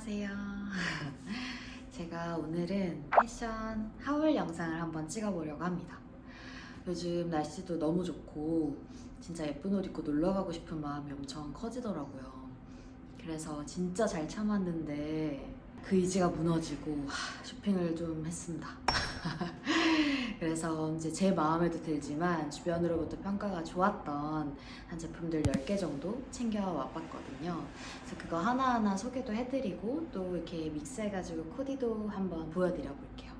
안녕하세요. 제가 오늘은 패션 하울 영상을 한번 찍어보려고 합니다. 요즘 날씨도 너무 좋고 진짜 예쁜 옷 입고 놀러 가고 싶은 마음이 엄청 커지더라고요. 그래서 진짜 잘 참았는데 그 의지가 무너지고 하, 쇼핑을 좀 했습니다. 그래서 이제 제 마음에도 들지만 주변으로부터 평가가 좋았던 한 제품들 10개 정도 챙겨와 봤거든요. 그래서 그거 하나하나 소개도 해드리고 또 이렇게 믹스해가지고 코디도 한번 보여드려 볼게요.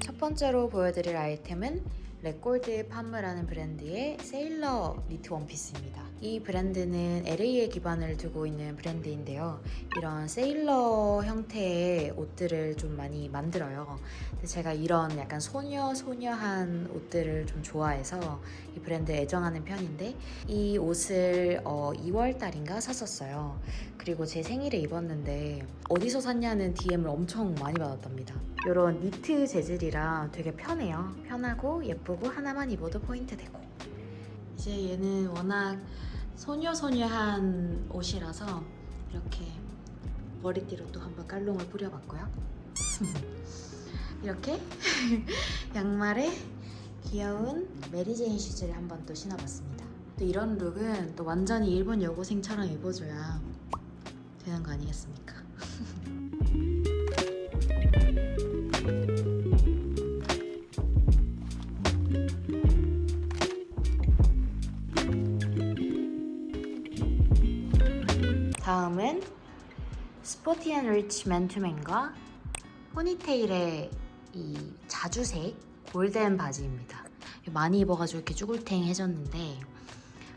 첫 번째로 보여드릴 아이템은 레골드 팜무라는 브랜드의 세일러 니트 원피스입니다. 이 브랜드는 LA에 기반을 두고 있는 브랜드인데요. 이런 세일러 형태의 옷들을 좀 많이 만들어요. 근데 제가 이런 약간 소녀 소녀한 옷들을 좀 좋아해서 이 브랜드에 애정하는 편인데 이 옷을 어, 2월 달인가 샀었어요. 그리고 제 생일에 입었는데 어디서 샀냐는 DM을 엄청 많이 받았답니다. 이런 니트 재질이라 되게 편해요. 편하고 예 쁘고 하나만 입어도 포인트 되고. 이제 얘는 워낙 소녀소녀한 옷이라서 이렇게 머리띠로 또 한번 깔롱을 뿌려봤고요. 이렇게 양말에 귀여운 메리제인 슈즈를 한번 또 신어봤습니다. 또 이런 룩은 또 완전히 일본 여고생처럼 입어줘야 되는 거 아니겠습니까? 다음은 스포티 앤 리치 맨투맨과 포니테일의 이 자주색 골덴 바지입니다. 많이 입어가지고 이렇게 쭈글탱해졌는데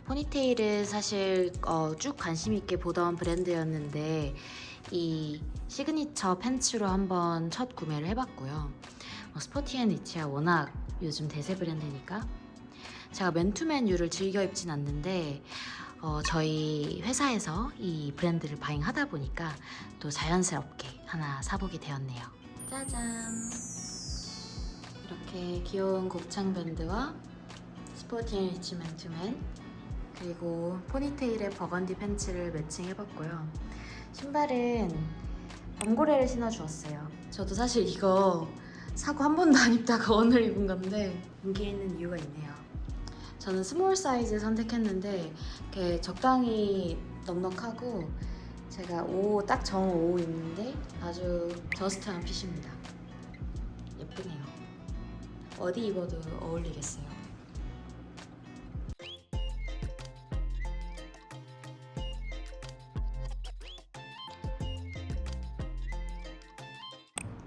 포니테일은 사실 어, 쭉 관심 있게 보던 브랜드였는데 이 시그니처 팬츠로 한번 첫 구매를 해봤고요. 어, 스포티앤 리치야 워낙 요즘 대세 브랜드니까 제가 맨투맨 유를 즐겨 입진 않는데 어, 저희 회사에서 이 브랜드를 바잉하다 보니까 또 자연스럽게 하나 사보게 되었네요. 짜잔! 이렇게 귀여운 곱창 밴드와 스포티앤 리치 맨투맨 그리고 포니테일에 버건디 팬츠를 매칭해봤고요. 신발은 범고래를 신어주었어요. 저도 사실 이거 사고 한 번도 안 입다가 오늘 입은 건데 인기 있는 이유가 있네요. 저는 스몰 사이즈 선택했는데 이렇게 적당히 넉넉하고 제가 5, 딱 정5 입는데 아주 저스트한 핏입니다. 예쁘네요. 어디 입어도 어울리겠어요.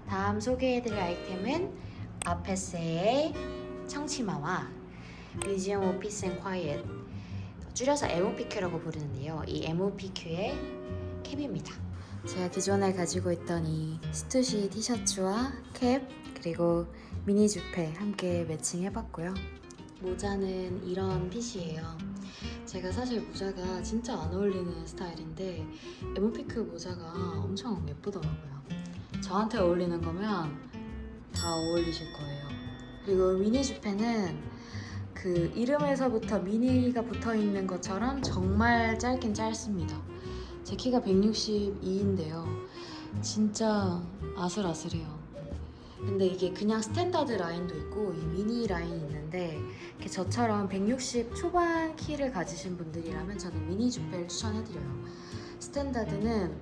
다음 소개해드릴 아이템은 아페스의 청치마와 뮤지엄 오피스 앤 콰이엇 줄여서 MOPQ라고 부르는데요. 이 MOPQ의 캡입니다. 제가 기존에 가지고 있던 이 스투시 티셔츠와 캡 그리고 미니 주페 함께 매칭해봤고요. 모자는 이런 핏이에요. 제가 사실 모자가 진짜 안 어울리는 스타일인데 MOPQ 모자가 엄청 예쁘더라고요. 저한테 어울리는 거면 다 어울리실 거예요. 그리고 미니 주페는 그 이름에서부터 미니가 붙어 있는 것처럼 정말 짧긴 짧습니다. 제 키가 162인데요. 진짜 아슬아슬해요. 근데 이게 그냥 스탠다드 라인도 있고 이 미니 라인이 있는데 이렇게 저처럼 160 초반 키를 가지신 분들이라면 저는 미니 주페를 추천해드려요. 스탠다드는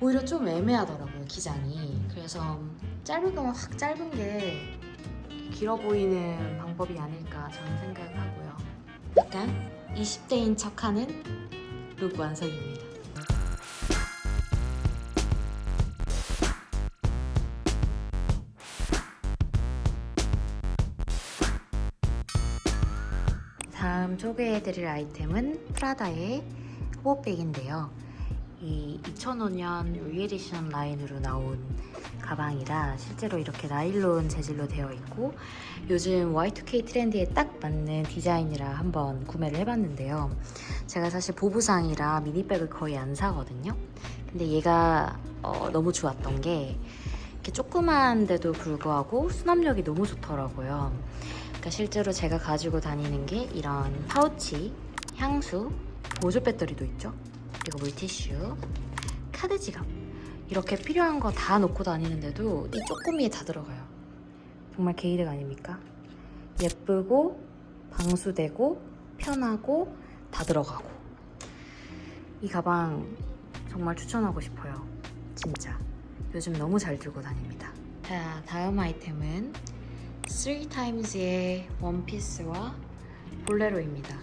오히려 좀 애매하더라고요 기장이. 그래서 짧을 거면 확 짧은 게 길어 보이는 방법이 아닐까 저는 생각을 하고요. 약간 20대인 척하는 룩 완성입니다. 다음 소개해드릴 아이템은 프라다의 호보백인데요. 이 2005년 리에디션 라인으로 나온 가방이라 실제로 이렇게 나일론 재질로 되어 있고 요즘 Y2K 트렌드에 딱 맞는 디자인이라 한번 구매를 해봤는데요. 제가 사실 보부상이라 미니백을 거의 안 사거든요. 근데 얘가 어, 너무 좋았던 게 이렇게 조그만데도 불구하고 수납력이 너무 좋더라고요. 그러니까 실제로 제가 가지고 다니는 게 이런 파우치, 향수, 보조 배터리도 있죠. 그리고 물티슈, 카드 지갑. 이렇게 필요한 거 다 놓고 다니는데도 이 쪼꼬미에 다 들어가요. 정말 게이득 아닙니까? 예쁘고 방수되고 편하고 다 들어가고 이 가방 정말 추천하고 싶어요. 진짜 요즘 너무 잘 들고 다닙니다. 자 다음 아이템은 3times의 원피스와 볼레로입니다.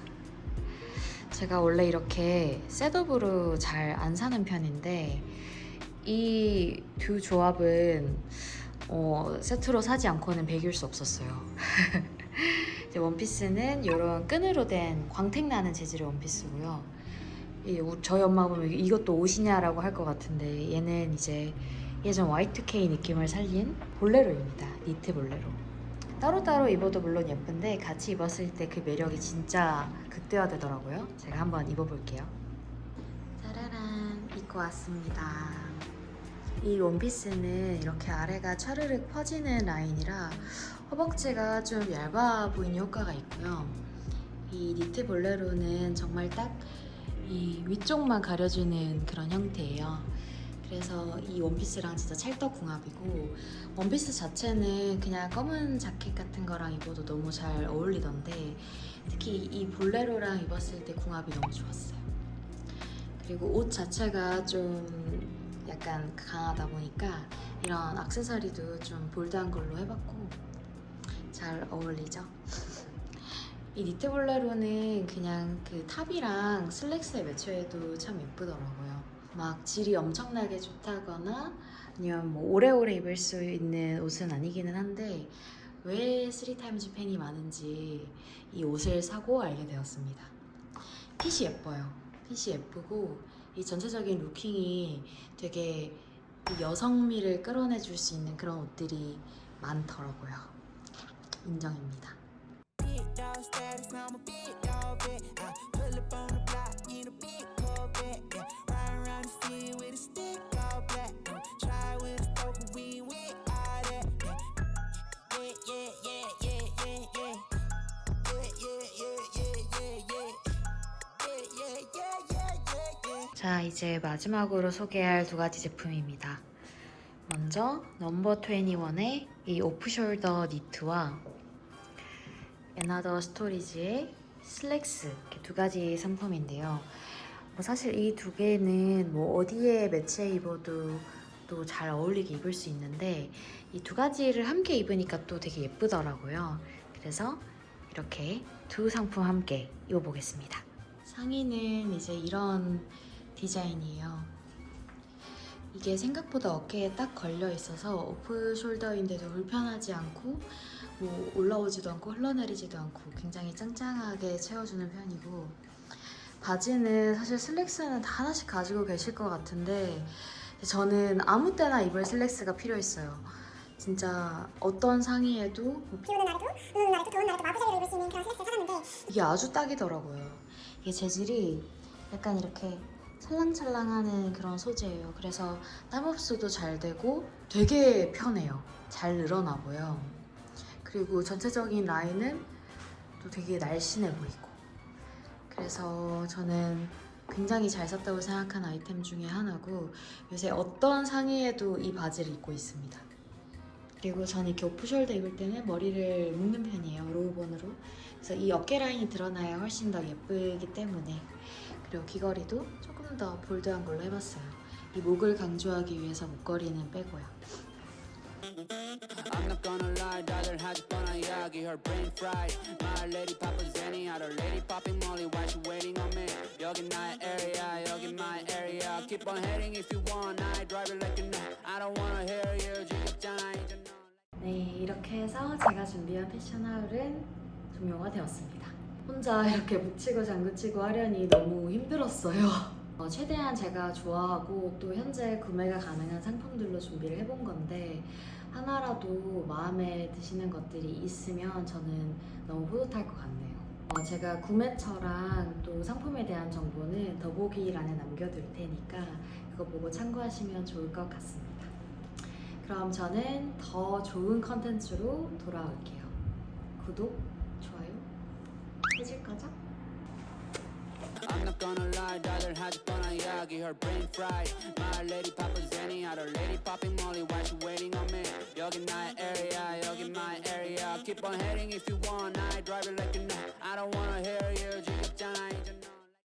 제가 원래 이렇게 셋업으로 잘 안 사는 편인데 이 두 조합은 어, 세트로 사지 않고는 배길 수 없었어요. 원피스는 이런 끈으로 된 광택 나는 재질의 원피스고요. 이 우- 저희 엄마 보면 이것도 옷이냐라고 할 것 같은데 얘는 이제 예전 Y2K 느낌을 살린 볼레로입니다. 니트 볼레로. 따로따로 입어도 물론 예쁜데 같이 입었을 때 그 매력이 진짜 극대화되더라고요. 제가 한번 입어볼게요. 짜라란 입고 왔습니다. 이 원피스는 이렇게 아래가 차르륵 퍼지는 라인이라 허벅지가 좀 얇아 보이는 효과가 있고요. 이 니트 볼레로는 정말 딱 이 위쪽만 가려주는 그런 형태예요. 그래서 이 원피스랑 진짜 찰떡궁합이고 원피스 자체는 그냥 검은 자켓 같은 거랑 입어도 너무 잘 어울리던데 특히 이 볼레로랑 입었을 때 궁합이 너무 좋았어요. 그리고 옷 자체가 좀 약간 강하다 보니까 이런 액세서리도 좀 볼드한 걸로 해봤고 잘 어울리죠. 이 니트 볼레로는 그냥 그 탑이랑 슬랙스에 매치해도 참 예쁘더라고요. 막 질이 엄청나게 좋다거나 아니면 뭐 오래오래 입을 수 있는 옷은 아니기는 한데 왜 3타임즈 팬이 많은지 이 옷을 사고 알게 되었습니다. 핏이 예뻐요. 핏이 예쁘고 이 전체적인 루킹이 되게 이 여성미를 끌어내줄 수 있는 그런 옷들이 많더라고요. 인정입니다. 자, 이제 마지막으로 소개할 두 가지 제품입니다. 먼저 넘버 21의 이 오프숄더 니트와 에나더 스토리지의 슬랙스 이렇게 두 가지 상품인데요. 뭐 사실 이 두 개는 뭐 어디에 매치해 입어도 또 잘 어울리게 입을 수 있는데 이 두 가지를 함께 입으니까 또 되게 예쁘더라고요. 그래서 이렇게 두 상품 함께 입어보겠습니다. 상의는 이제 이런 디자인이에요. 이게 생각보다 어깨에 딱 걸려 있어서 오프 숄더인데도 불편하지 않고 뭐 올라오지도 않고 흘러내리지도 않고 굉장히 짱짱하게 채워주는 편이고 바지는 사실 슬랙스는 다 하나씩 가지고 계실 것 같은데 저는 아무 때나 입을 슬랙스가 필요했어요. 진짜 어떤 상의에도 뭐 비 오는 날에도 눈 오는 날에도 더운 날에도 마구잡이로 입을 수 있는 그런 슬랙스를 찾았는데 이게 아주 딱이더라고요. 이게 재질이 약간 이렇게 찰랑찰랑하는 그런 소재예요. 그래서 땀 흡수도 잘 되고 되게 편해요. 잘 늘어나고요. 그리고 전체적인 라인은 또 되게 날씬해 보이고. 그래서 저는 굉장히 잘 샀다고 생각한 아이템 중에 하나고 요새 어떤 상의에도 이 바지를 입고 있습니다. 그리고 저는 이렇게 오프숄더 입을 때는 머리를 묶는 편이에요. 로우본으로. 그래서 이 어깨 라인이 드러나야 훨씬 더 예쁘기 때문에 그리고 귀걸이도 조금 더 볼드한 걸로 해봤어요. 이 목을 강조하기 위해서 목걸이는 빼고요. I'm not gonna lie, 다들 하지 뻔한 이야기 Her brain fried My lady poppin' Zenny Other lady popping Molly Why she waiting on me 여긴 나의 area 여긴 my area Keep on heading if you want I drive it like you know I don't wanna hear you 지겹잖아 이제 너 네, 이렇게 해서 제가 준비한 패션 하울은 종료가 되었습니다. 혼자 이렇게 붙이고 장구치고 하려니 너무 힘들었어요. 어, 최대한 제가 좋아하고 또 현재 구매가 가능한 상품들로 준비를 해본 건데 하나라도 마음에 드시는 것들이 있으면 저는 너무 뿌듯할 것 같네요. 어, 제가 구매처랑 또 상품에 대한 정보는 더보기란에 남겨둘 테니까 그거 보고 참고하시면 좋을 것 같습니다. 그럼 저는 더 좋은 컨텐츠로 돌아올게요. 구독, 해줄 거죠? I'm not gonna lie 다들 하지 뻔한 이야기 Her brain fried My lady poppin' Zenny Other lady popping Molly Why she waiting on me 여긴 나의 area 여긴 my area Keep on heading if you want I drive it like a I don't wanna hear you 지겹잖아